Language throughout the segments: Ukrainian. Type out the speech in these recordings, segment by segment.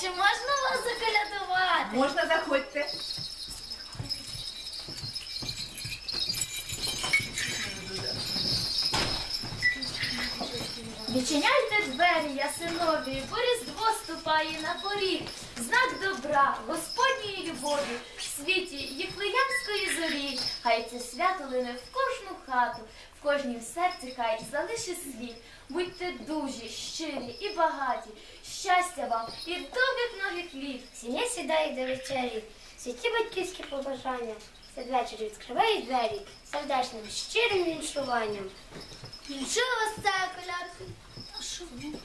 чи можна вас заколядувати? Можна заходьте. Відчиняйте двері, ясинові, бо різдво ступає на поріг. Знак добра, Господньої любові, в світі Єфлеємської зорі. Хай це свято лине в кожну хату, в кожнім серці хай залише слід. Будьте дужі, щирі і багаті, щастя вам і довгих многих літ. Сім'я сідає до вечері, святі батьківські побажання. Святвечір відкривають двері сердечним щирим віншуванням. Віншую вас ця колядка. А що ви?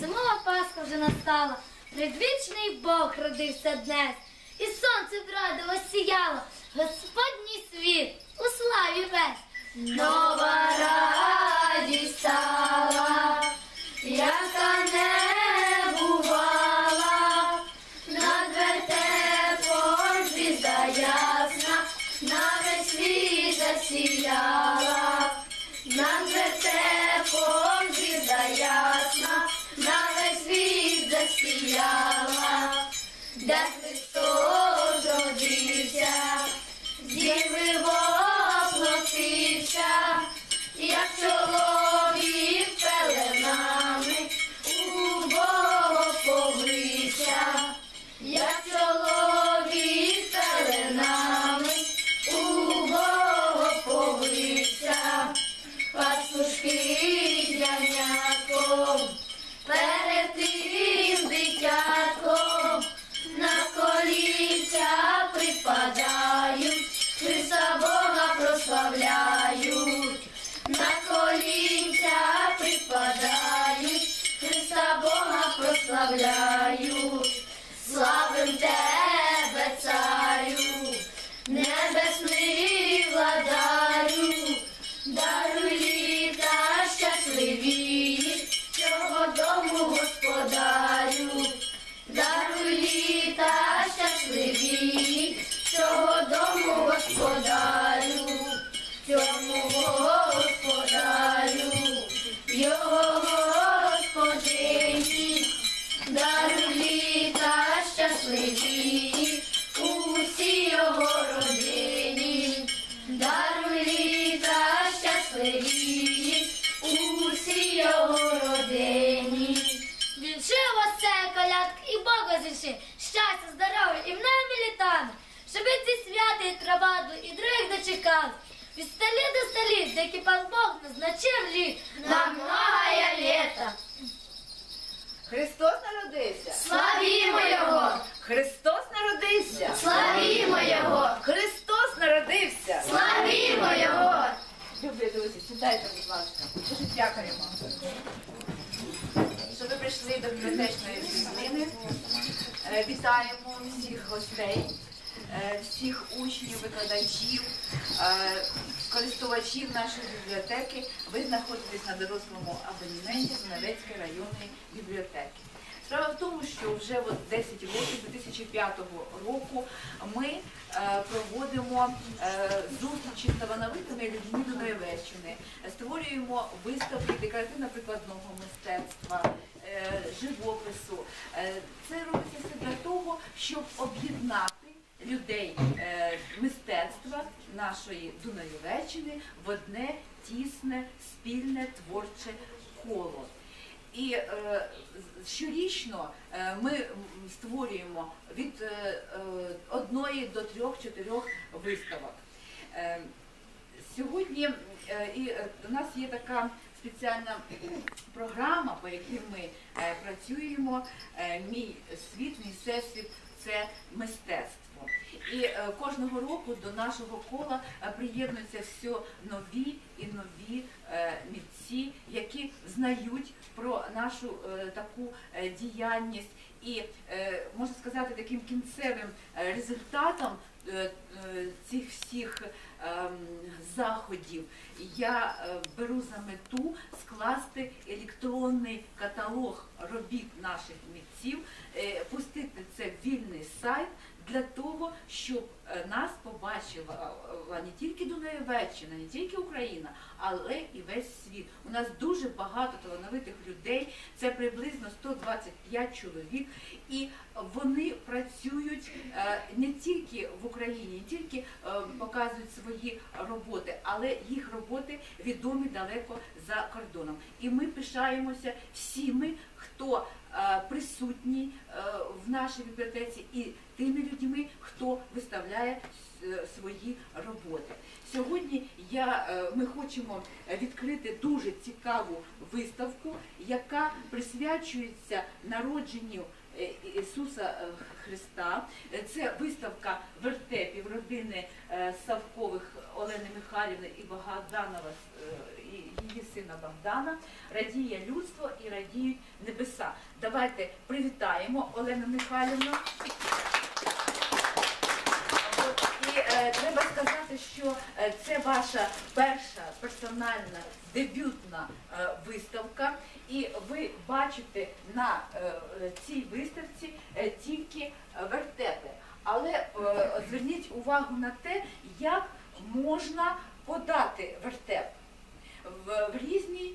Зимова Пасха вже настала, предвічний Бог родився днес, і сонце врадово сіяло, Господній світ у славі весь. Нова радість стала, яка 안녕. І і других дочекали. Від столі до столів, деки пан Бог назначив літ на многое літа. Христос народився. Славімо Його! Христос народився. Славімо Його! Христос народився. Славімо Його! Любі друзі, сідайте, будь ласка. Дуже дякуємо. Що ви прийшли до бібліотечної світлини. Е, Вітаємо всіх гостей, всіх учнів, викладачів, е, користувачів нашої бібліотеки. Ви знаходитесь на дорослому абонементі Зоневецької районної бібліотеки. Справа в тому, що вже от 10 років, 2005 року, ми е, проводимо зустрічі з талановитими людьми Дунаєвеччини, створюємо виставки декоративно-прикладного мистецтва, е, живопису. Е, це робиться все для того, щоб об'єднати людей е, мистецтва нашої Дунаєвеччини в одне тісне спільне творче коло. І е, щорічно е, ми створюємо від е, е, одної до трьох-чотирьох виставок. Е, Сьогодні е, і е, у нас є така спеціальна програма, по якій ми е, працюємо. Е, Мій світ, мій всесвіт це мистецтво. І е, кожного року до нашого кола приєднуються все нові і нові митці, які знають про нашу таку діяльність. І можна сказати, таким кінцевим результатом цих всіх заходів. Я е, беру за мету скласти електронний каталог робіт наших митців, е, пустити це в вільний сайт, для того, щоб е, нас побачила е, не тільки Дунаєвеччина, не тільки Україна, але і весь світ. У нас дуже багато талановитих людей, це приблизно 125 чоловік, і вони працюють е, не тільки в Україні, не тільки е, показують свої роботи, але їх роботи відомі далеко за кордоном. І ми пишаємося всіми, хто е, присутній е, в нашій бібліотеці, і тими людьми, хто виставляє е, свої роботи. Сьогодні я, е, ми хочемо відкрити дуже цікаву виставку, яка присвячується народженню е, Ісуса Христа. Це виставка вертепів родини Савкових Олени Михайлівни і Богданова її сина Богдана. Радіє людство і радіють небеса. Давайте привітаємо Олену Михайлівну. От, І е, треба сказати, що е, це ваша перша персональна дебютна е, виставка, і ви бачите на е, цій виставці е, тільки е, вертепи. Але е, зверніть увагу на те, як можна подати вертеп в, різній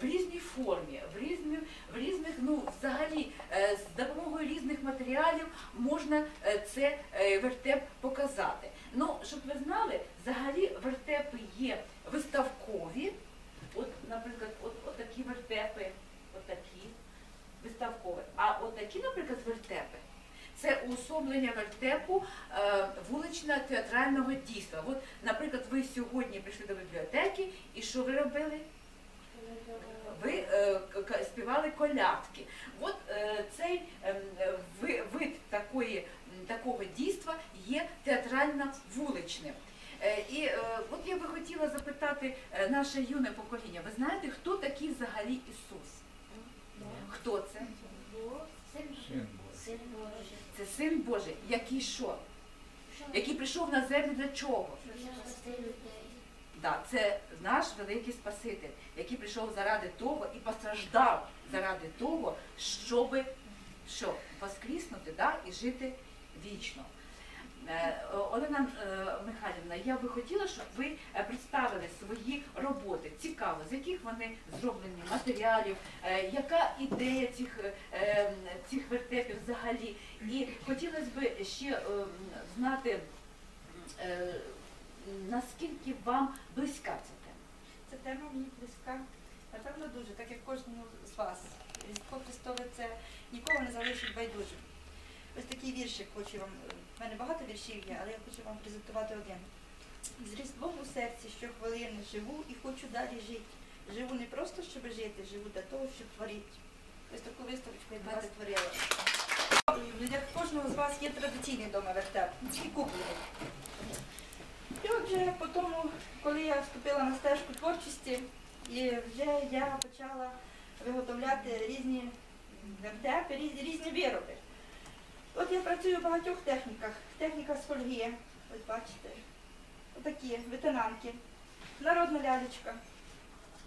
в різній формі, в різних, в різних, ну взагалі е, з допомогою різних матеріалів можна е, це е, вертеп показати. Ну, щоб ви знали, взагалі вертепи є виставкові. От, наприклад, от, от такі вертепи, отакі виставкові. А от такі, наприклад, вертепи. Це уособлення вертепу е, вулично-театрального дійства. От, наприклад, ви сьогодні прийшли до бібліотеки, і що ви робили? ви е, співали колядки. От е, цей ем, е, вид такої, такого дійства є театрально-вуличним. Е, І е, от я би хотіла запитати е, наше юне покоління. Ви знаєте, хто такий взагалі Ісус? Хто це? Син Божий. Це син Божий, який що? Який прийшов на землю для чого? Да, це наш великий Спаситель, який прийшов заради того і постраждав заради того, щоб що, воскріснути да, і жити вічно. Е, Олена е, Михайлівна, я би хотіла, щоб ви е, представили свої роботи. Цікаво, з яких вони зроблені матеріалів, яка ідея цих, цих вертепів взагалі. І хотілося б ще знати, наскільки вам близька ця тема. Ця тема мені близька, напевно, дуже, так як кожному з вас. Різдво Христове це нікого не залишить байдужим. Ось такий віршик хочу вам. У мене багато віршів є, але я хочу вам презентувати один. З Різдвом у серці щохвилини живу і хочу далі жити. Живу не просто, щоб жити, живу для того, щоб творити. Ось таку виставочку я вас створила. Для кожного з вас є традиційний дома вертеп, і куплений. І отже, по тому, коли я вступила на стежку творчості, і вже я почала виготовляти різні вертепи, різні, різні вироби. От я працюю в багатьох техніках. Техніка з фольги, ось бачите, отакі ветенанки, народна лялечка.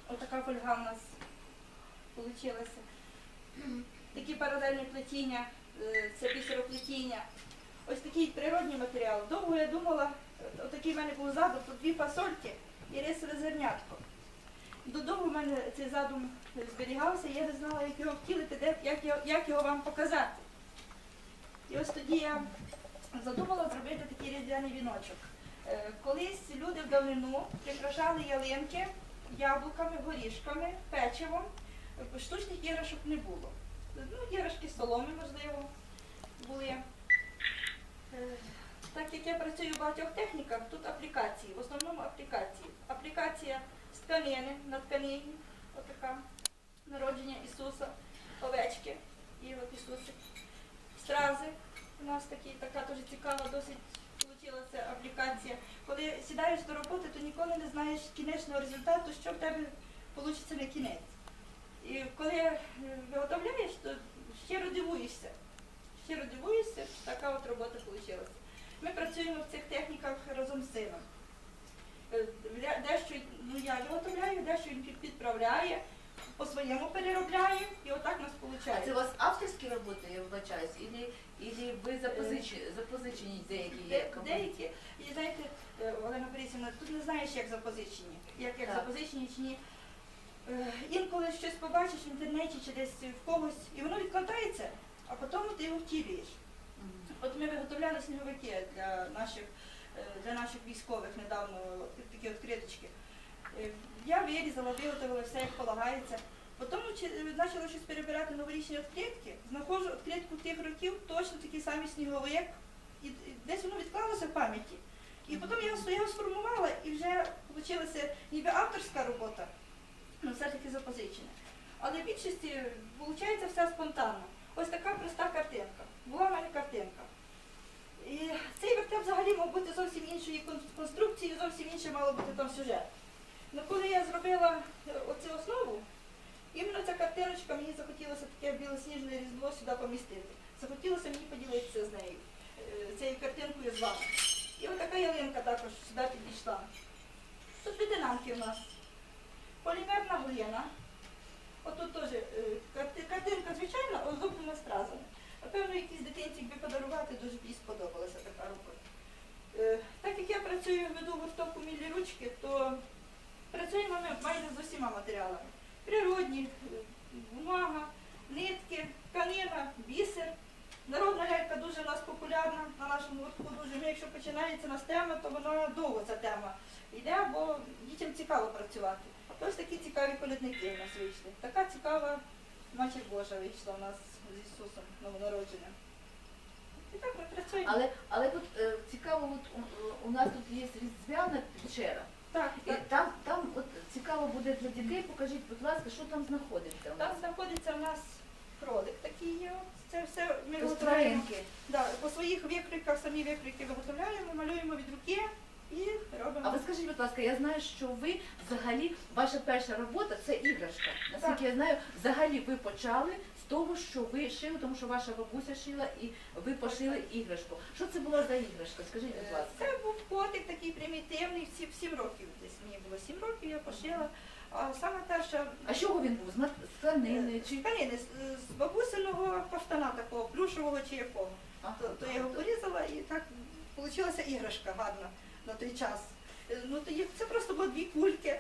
Отака фольга в нас вийшла. Такі паралельні плетіння, е, це бісероплетіння. Ось такий природний матеріал. Довго я думала, отакий в мене був задум, тут дві фасольки і рисове зернятко. Додому в мене цей задум зберігався, я не знала, як його втілити, як його вам показати. І ось тоді я задумала зробити такий різдвяний віночок. Е, Колись люди в давнину прикрашали ялинки яблуками, горішками, печивом. Штучних іграшок не було. Ну, іграшки соломи, можливо, були. Е, Так як я працюю в багатьох техніках, тут аплікації, в основному аплікації. Аплікація з тканини на тканині, отака, народження Ісуса, овечки і от Ісусик. Стрази у нас такі, така дуже цікава, досить вийшла ця аплікація. Коли сідаєш до роботи, то ніколи не знаєш кінечного результату, що в тебе вийде на кінець. І коли е, виготовляєш, то щиро дивуєшся. Щиро дивуєшся, що така от робота вийшла. Ми працюємо в цих техніках разом з сином. Е, Дещо ну, я виготовляю, дещо він підправляє. По-своєму переробляємо, і отак у нас виходить. А це у вас авторські роботи, я вибачаюсь, ілі, ілі ви запозичені, запозичені деякі є? Де- Деякі, і знаєте, е, Олена Борисівна, тут не знаєш, як запозичені, як, як запозичені чи ні. Е, Інколи щось побачиш в інтернеті чи десь в когось, і воно відкладається, а потім ти його втілюєш. От ми виготовляли сніговики для наших, е, для наших військових недавно, такі відкриточки. Е, Я вирізала, виготовила все, як полагається. Потім е, почала щось перебирати новорічні відкритки. Знаходжу відкритку тих років, точно такий самий сніговик, і десь воно відклалося в пам'яті. І потім я його- сформувала і вже вийшла ніби авторська робота, але все-таки запозичена. Але в більшості виходить все спонтанно. Ось така проста картинка. Була в мене картинка. І цей вертеп взагалі мав бути зовсім іншої кон- конструкції, зовсім інший мало бути там сюжет. Ну коли я зробила е, оцю основу, іменно ця картиночка мені захотілося таке білосніжне різдво сюди помістити. Захотілося мені поділитися з нею, е, цією картинкою з вами. І отака ялинка також сюди підійшла. Тут ветенанки в нас. Полімерна глина. Отут теж е, картинка звичайна, озоблена стразами. Напевно, якійсь дитинці якби подарувати, дуже б їй сподобалася така. Е, Так як я працюю, веду гурток у мілі ручки, то працюємо ми майже з усіма матеріалами. Природні, бумага, нитки, тканина, бісер. Народна лялька дуже у нас популярна на нашому гуртку. Дуже. Ми, якщо починається у нас тема, то вона довго ця тема йде, бо дітям цікаво працювати. Ось такі цікаві колядники у нас вийшли. Така цікава Матір Божа вийшла у нас з Ісусом новонародженим. І так ми працюємо. Але, але тут е, цікаво, от, у, у нас тут є різдвяна печера. Так, І так. там, там от цікаво буде для дітей, покажіть, будь ласка, що там знаходиться у нас. Там знаходиться у нас кролик такий є. Це все ми Ось виготовляємо. тваринки. Да, по своїх викриках самі викрики виготовляємо, малюємо від руки і робимо. А ви скажіть, будь ласка, я знаю, що ви взагалі, ваша перша робота це іграшка. Наскільки Так. я знаю, взагалі ви почали того, що ви шили, тому що ваша бабуся шила і ви пошили іграшку. Що це була за іграшка? Скажіть, будь ласка. Це був котик такий примітивний, в 7 років десь мені було 7 років, я пошила. А саме перша А з чого він був? З тканини чи тканини з, бабусиного кафтана такого, плюшевого чи якого. Ага, То, то я його порізала і так вийшла іграшка гарна на той час. Е, Ну, тоді це просто було дві кульки.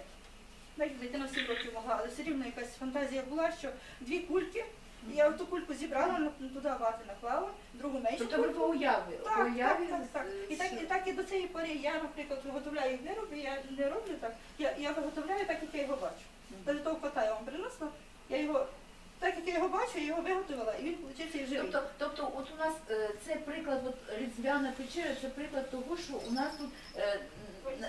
Навіть дитина 7 років могла, але все рівно якась фантазія була, що дві кульки. І я ту кульку зібрала, на- туди вати наклала, другу меншу Тобто ви кульку. по уяві, по Так, уяві так, так, так. І так, і так і до цієї пори я, наприклад, виготовляю вироби, я не роблю так. Я, я виготовляю так, як я його бачу. Навіть того кота я вам принесла, я його, так як я його бачу, я його виготовила, і він виходить і живий. Тобто, тобто, от у нас е, це приклад, от різдвяна печера, це приклад того, що у нас тут е,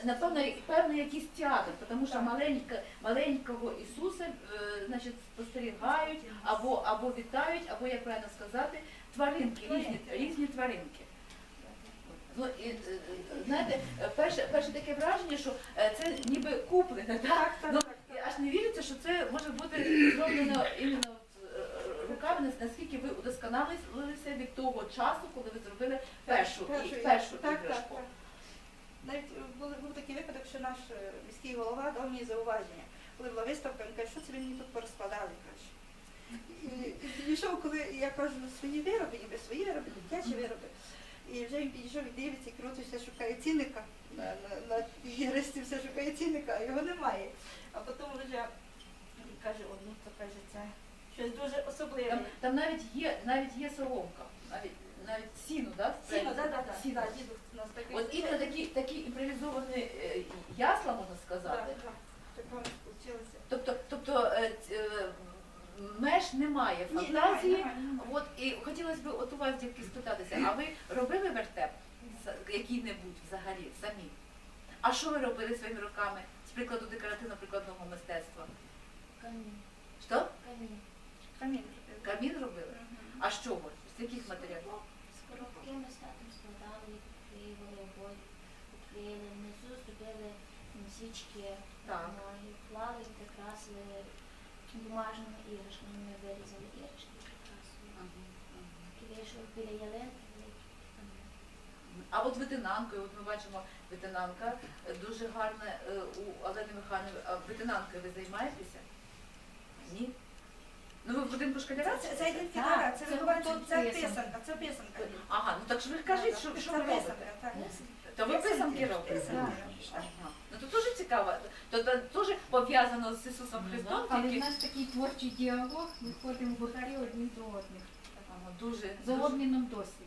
напевно певний якийсь театр, тому що маленька, маленького Ісуса е, значить, спостерігають або, або вітають, або як правильно сказати, тваринки, різні, різні тваринки. Ну, і, е, е, знаєте, перше, перше таке враження, що це ніби куплене, так? Ну. Аж не віриться, що це може бути зроблено іменно руками, наскільки ви удосконалилися від того часу, коли ви зробили першу, Першу, першу так, іграшку. Навіть е, був, був такий випадок, що наш е, міський голова дав мені зауваження. Коли була виставка, він каже, що це ви мені тут порозкладали, каже. І, підійшов, коли я кажу, свої вироби, ніби свої вироби, дитячі вироби. І вже він підійшов і дивиться, і крутить, шукає цінника. На, на, на іграшці все шукає цінника, а його немає. А потім вже він каже, о, ну то каже, це щось дуже особливе. Там, там навіть є навіть є соломка, навіть навіть сіну, да? Сіно, так, так, Сіно. так, діду у нас такий. От іменно такі, такі імпровізовані е, ясла, можна сказати. Так, так. Тобто, тобто е, е, меж немає Ні, фантазії. немає, немає. От і хотілося б от у вас дітки спитатися, а ви робили вертеп С- який-небудь взагалі самі? А що ви робили своїми руками з прикладу декоративно-прикладного мистецтва? Камін. Що? Камін. Камін. Камін робили? А що ви? З яких матеріалів? З коробки ми з татом обоє, приклеїли внизу, зробили свічки, Так. ноги, клали, прикрасили бумажними іграшками. Ми вирізали іграшки, прикрасили. І вийшов біля ялинки, великий. А от ветенанкою, от ми бачимо, ветенанка е, дуже гарна е, у Олени Михайлівни. А ветенанкою ви займаєтеся? Ні? Ну ви в будинку школяра? Це, це кітара, це це виховательство, це писанка. це писанка. Ага, ну так ж ви кажіть, що, що ви робите? так. То ви писанки робите? Писанки. Ага. Ну то дуже цікаво. То, то дуже пов'язано з Ісусом Христом, Але в тільки нас такий творчий діалог, ми ходимо в бухарі одні до одних. Ага, дуже, За дуже обміном досвідом.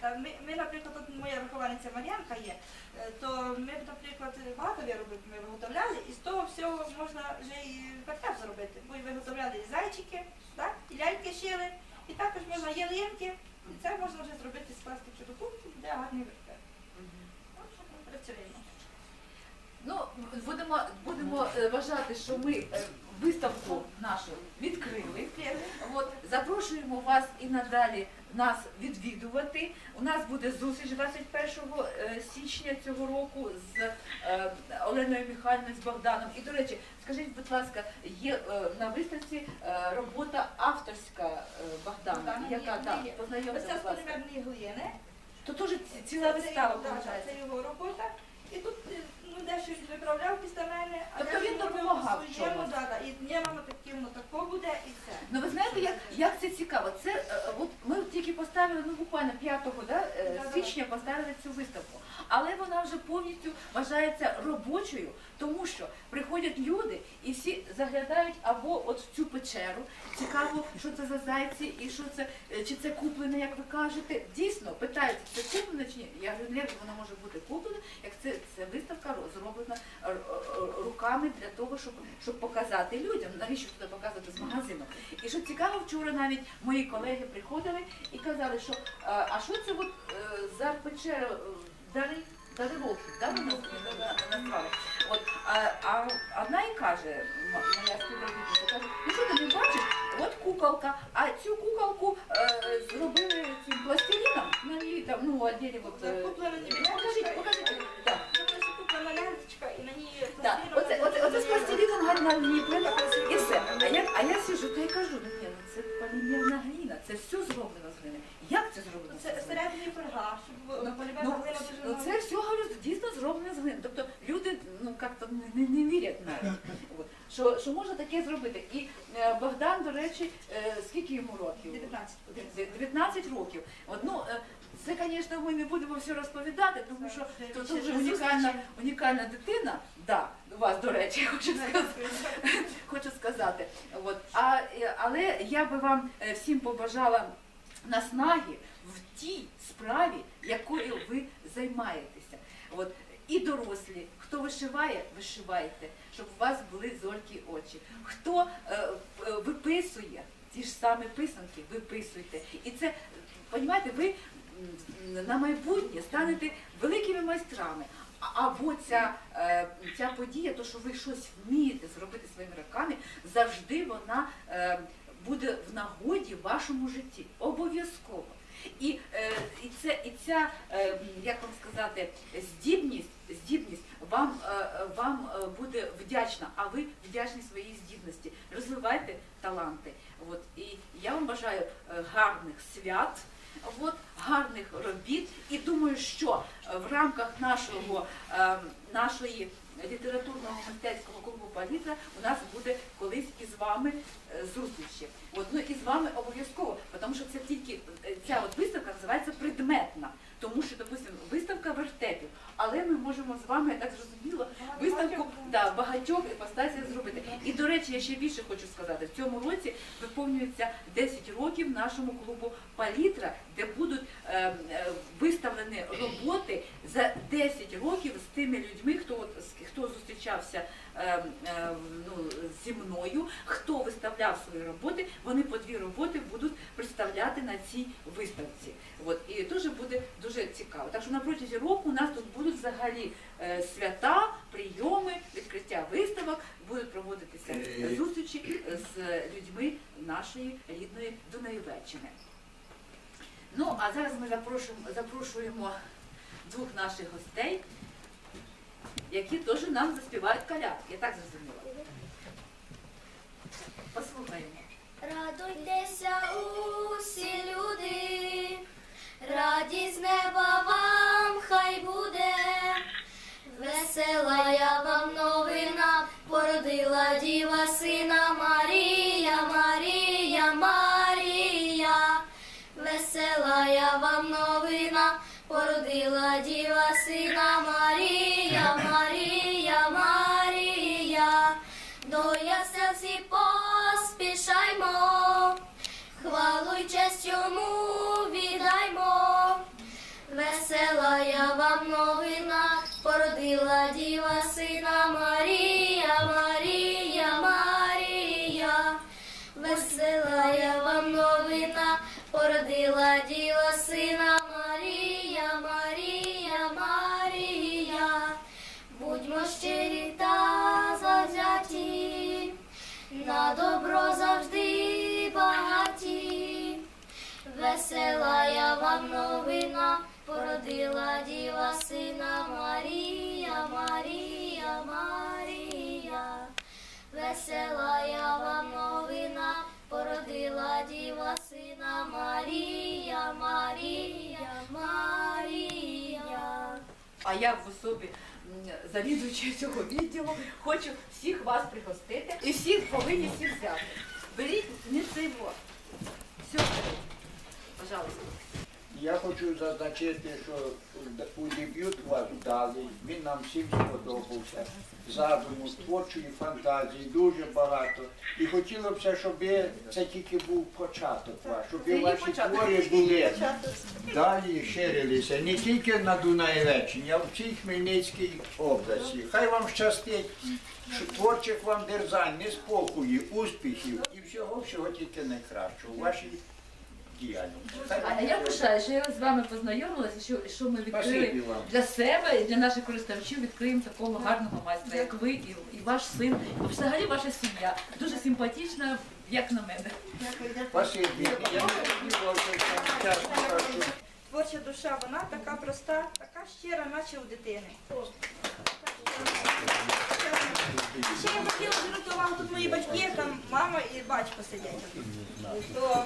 Та Ми, ми, наприклад, от моя вихованиця Мар'янка є, е, то ми, наприклад, багато виробів ми виготовляли, і з того всього можна вже і вертеп зробити. Бо виготовляли і зайчики, так, і ляльки шили, і також можна ялинки, і це можна вже зробити скласти в чудоту, де гарний вертеп. Ми працюємо. Ну, будемо, будемо е, вважати, що ми е, виставку нашу відкрили. От, запрошуємо вас і надалі нас відвідувати. У нас буде зустріч 21 е, січня цього року з е, Оленою Михайлівною, з Богданом. І, до речі, скажіть, будь ласка, є е, на виставці робота авторська Богдана, яка це з глини. То теж ціла Це вистава. Це його робота. І тут е, ну, дещо виправляв після мене, а Тобто він допомагав в чомусь? да, да. І ні, мама таке, тако буде, і все. Ну ви знаєте, як, як це цікаво? Це е, от ми тільки поставили, ну буквально 5 да, е, Да-да-да. січня поставили цю виставку. Але вона вже повністю вважається робочою, тому що приходять люди і всі заглядають або от в цю печеру. Цікаво, що це за зайці, і що це, е, чи це куплене, як ви кажете. Дійсно, питають, це куплене чи ні? Я говорю, ні, воно може бути куплене, як це, це виставка ро- зроблена е, е, руками для того, щоб, щоб показати людям, навіщо туди показувати з магазину. І що цікаво, вчора навіть мої колеги приходили і казали, що е, а що це от за печера дари, дари років, да, назвали. От, а, а одна і каже, моя співробітниця, каже, ну що ти не бачиш, от куколка, а цю куколку е, зробили цим пластиліном, на ній там, ну, оділі от, е, покажіть, покажіть, так. Лялечка, і на ній Так, оце, оце, оце з пластиліном гарно ліплено і все. А я, а я сижу, то я кажу, ну ні, ну це полімерна гліна, це все зроблено з глини. Як це зроблено? з Це глини? всередині фольга, щоб Ну, полімерна Ну, глина ну, дуже це все говорю, дійсно зроблено з глини. Тобто люди ну як-то не, не, не вірять навіть, От. що, що можна таке зробити. І е, Богдан, до речі, е, скільки йому років? 19. 19 років. От, ну, е, це, звісно, ми не будемо все розповідати, тому що Це дуже унікальна, унікальна дитина. Да, у вас, до речі, хочу сказати. хочу сказати. От. А, е, але я би вам е, всім побажала наснаги в тій справі, якою ви займаєтеся. От. І дорослі, хто вишиває, вишивайте, щоб у вас були зоркі очі. Хто е, е, виписує ті ж самі писанки, виписуйте. І це, розумієте, ви м, на майбутнє станете великими майстрами. Або ця, е, ця подія, то що ви щось вмієте зробити своїми руками, завжди вона е, буде в нагоді в вашому житті. Обов'язково. І, е, і, це, і ця, як вам сказати, здібність, здібність вам, вам буде вдячна, а ви вдячні своїй здібності. Розвивайте таланти. От. І я вам бажаю гарних свят. От, гарних робіт, і думаю, що е, в рамках нашого, е, нашої літературного мистецького клубу Палітра у нас буде колись із вами е, зустрічі. От, ну і з вами обов'язково, тому що це тільки ця от виставка називається предметна, тому що, допустимо, виставка вертепів, але ми можемо з вами, я так зрозуміло, виставку да, багатьох іпостасів зробити. І, до речі, я ще більше хочу сказати, в цьому році виповнюється 10 років нашому клубу Палітра, де будуть е, е, виставлені роботи за 10 років з тими людьми, хто, от, хто зустрічався ну, зі мною, хто виставляв свої роботи, вони по дві роботи будуть представляти на цій виставці. От, і дуже буде дуже цікаво. Так що на протязі року у нас тут будуть взагалі е, свята, прийоми, відкриття виставок, будуть проводитися зустрічі з людьми нашої рідної Дунаєвеччини. Ну, а зараз ми запрошуємо, запрошуємо двох наших гостей, які теж нам заспівають колядки. Я так зрозуміла. Послухаємо. Радуйтеся усі люди, радість неба вам хай буде, весела я вам новина, породила діва сина Марія. йому Весела вам новина, породила діва сина Марія, Марія, Марія. Весела я вам новина, породила діва сина Марія, Марія, Марія. А я в особі м, завідувача цього відділу хочу всіх вас пригостити і всіх повинні всіх взяти. Беріть не цей. Все, пожалуйста. Я хочу зазначити, що у дебют вас вдалий, він нам всім сподобався. Задуму, творчої фантазії дуже багато. І хотілося б, щоб це тільки був початок ваш, щоб і ваші твори були далі ширилися не тільки на Дунаєвеччині, а в всій Хмельницькій області. Хай вам щастить, творчих вам дерзань, неспокою, успіхів і всього, всього тільки найкращого вам А я пишаю, що я з вами познайомилася, що, що ми Спасибі відкрили вам. для себе і для наших користувачів відкриємо такого гарного майстра, як ви і, і ваш син, і взагалі ваша сім'я. Дуже симпатична, як на мене. Спасибі. Я. Творча душа, вона така проста, така щира, наче у дитини. Ще я хотіла звернути увагу, тут мої батьки, там мама і батько сидять. То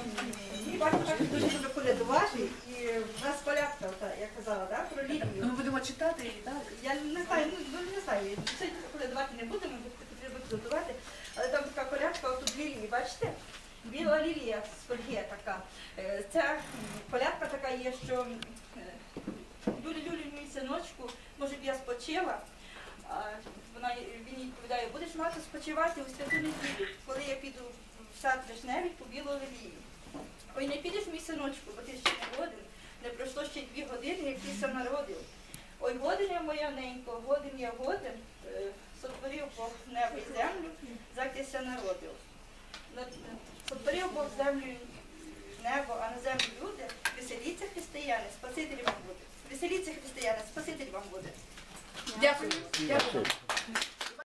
мій батько так дуже любить колядувати, і в нас колядка, ота, я казала, да, про Ми будемо читати і так. Я не знаю, ну ну, не знаю, сьогодні колядувати не будемо, потрібно підготувати. Але там така колядка, отут лілії, бачите? Біла лілія з така. Е, Ця колядка така є, що Люлі, Люлі, мій синочку, може б я спочила. Вона він їй відповідає, будеш мати спочивати у святу неділю, коли я піду в сад вишневий по білу лілію. Ой, не підеш, мій синочку, бо ти ще не годин. Не пройшло ще дві години, як ти сам народив. Ой, годин я моя ненько, годин я годин, е, сотворив Бог небо і землю, закися народив. На- Сотворив Бог землю небо, а на землю люди, веселіться християни, спаситель вам буде. Веселіться християни, спаситель вам буде. Дякую. Дякую.